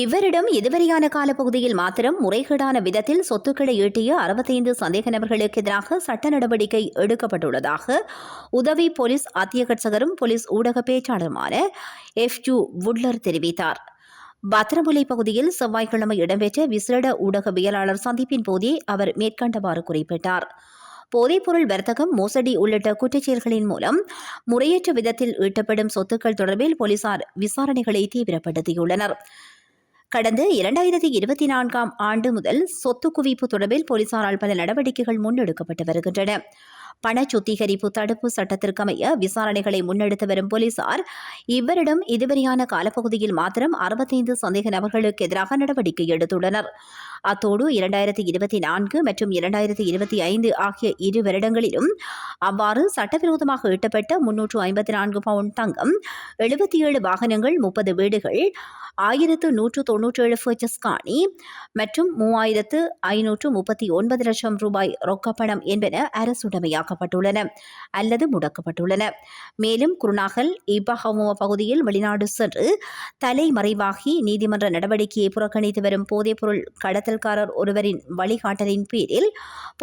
இவரிடம் இதுவரையான காலப்பகுதியில் மாத்திரம் முறைகேடான விதத்தில் சொத்துக்களை ஈட்டிய அறுபத்தைந்து சந்தேக நபர்களுக்கு எதிராக சட்ட நடவடிக்கை எடுக்கப்பட்டுள்ளதாக உதவி போலீஸ் அத்தியகட்சகரும் போலீஸ் ஊடக பேச்சாளருமான எஃப் யூ வுட்லர் தெரிவித்தார். பத்திரமுலை பகுதியில் செவ்வாய்க்கிழமை இடம்பெற்ற விசேட ஊடகவியலாளர் சந்திப்பின் போதே அவர் மேற்கண்டவாறு குறிப்பிட்டார். போதைப்பொருள் வர்த்தகம் மோசடி உள்ளிட்ட குற்றச்செயல்களின் மூலம் முறையற்ற விதத்தில் ஈட்டப்படும் சொத்துக்கள் தொடர்பில் போலீசார் விசாரணைகளை தீவிரப்படுத்தியுள்ளனர். கடந்த இரண்டாயிரத்தி இருபத்தி நான்காம் ஆண்டு முதல் சொத்து குவிப்பு தொடர்பில் போலீசாரால் பல நடவடிக்கைகள் முன்னெடுக்கப்பட்டு வருகின்றன. பண சுத்திகரிப்பு தடுப்பு சட்டத்திற்கமைய விசாரணைகளை முன்னெடுத்து வரும் போலீசார் இவரிடம் இதுவரையான காலப்பகுதியில் மாத்திரம் அறுபத்தைந்து சந்தேக நபர்களுக்கு எதிராக நடவடிக்கை எடுத்துள்ளனர். அத்தோடு இரண்டாயிரத்தி இருபத்தி நான்கு மற்றும் இரண்டாயிரத்தி இருபத்தி ஐந்து ஆகிய இரு வருடங்களிலும் அவ்வாறு சட்டவிரோதமாக ஈட்டப்பட்ட முன்னூற்று ஐம்பத்தி நான்கு பவுண்ட் தங்கம் எழுபத்தி ஏழு வாகனங்கள் முப்பது வீடுகள் ஆயிரத்து நூற்று தொன்னூற்றேழு ஃபர்ச்சஸ் காணி மற்றும் மூவாயிரத்து ஐநூற்று முப்பத்தி ஒன்பது லட்சம் ரூபாய் ரொக்கப்பணம் என்பன அரசுடமையாக்கப்பட்டுள்ளன அல்லது முடக்கப்பட்டுள்ளன. மேலும் குருநாகல் இபஹமுவ பகுதியில் வெளிநாடு சென்று தலைமறைவாகி நீதிமன்ற நடவடிக்கையை புறக்கணித்து வரும் போதைப்பொருள் கடத்தல்காரர் ஒருவரின் வழிகாட்டலின் பேரில்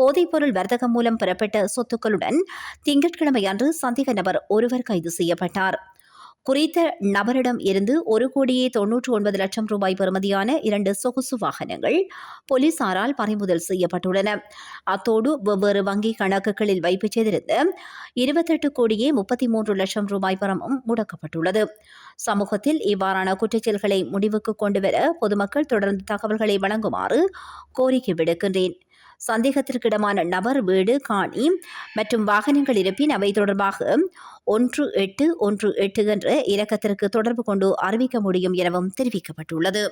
போதைப்பொருள் வர்த்தகம் மூலம் பெறப்பட்ட சொத்துக்களுடன் திங்கட்கிழமை அன்று சந்தேக நபர் ஒருவர் கைது செய்யப்பட்டார். குறித்த நபரிடம் இருந்து ஒரு கோடியே தொன்னூற்று ஒன்பது லட்சம் ரூபாய் பெறுமதியான இரண்டு சொகுசு வாகனங்கள் போலீசாரால் பறிமுதல் செய்யப்பட்டுள்ளன. அத்தோடு வெவ்வேறு வங்கி கணக்குகளில் வைப்பு செய்திருந்த இருபத்தெட்டு கோடியே முப்பத்தி மூன்று லட்சம் ரூபாய் பணமும் முடக்கப்பட்டுள்ளது. சமூகத்தில் இவ்வாறான குற்றச்செயல்களை முடிவுக்கு கொண்டுவர பொதுமக்கள் தொடர்ந்து தகவல்களை வழங்குமாறு கோரிக்கை விடுக்கின்றேன். சந்தேகத்திற்கிடமான நபர் வீடு காணி மற்றும் வாகனங்கள் இருப்பின் அவை தொடர்பாக ஒன்று எட்டு ஒன்று எட்டு என்ற இலக்கத்திற்கு தொடர்பு கொண்டு அறிவிக்க முடியும் எனவும் தெரிவிக்கப்பட்டுள்ளது.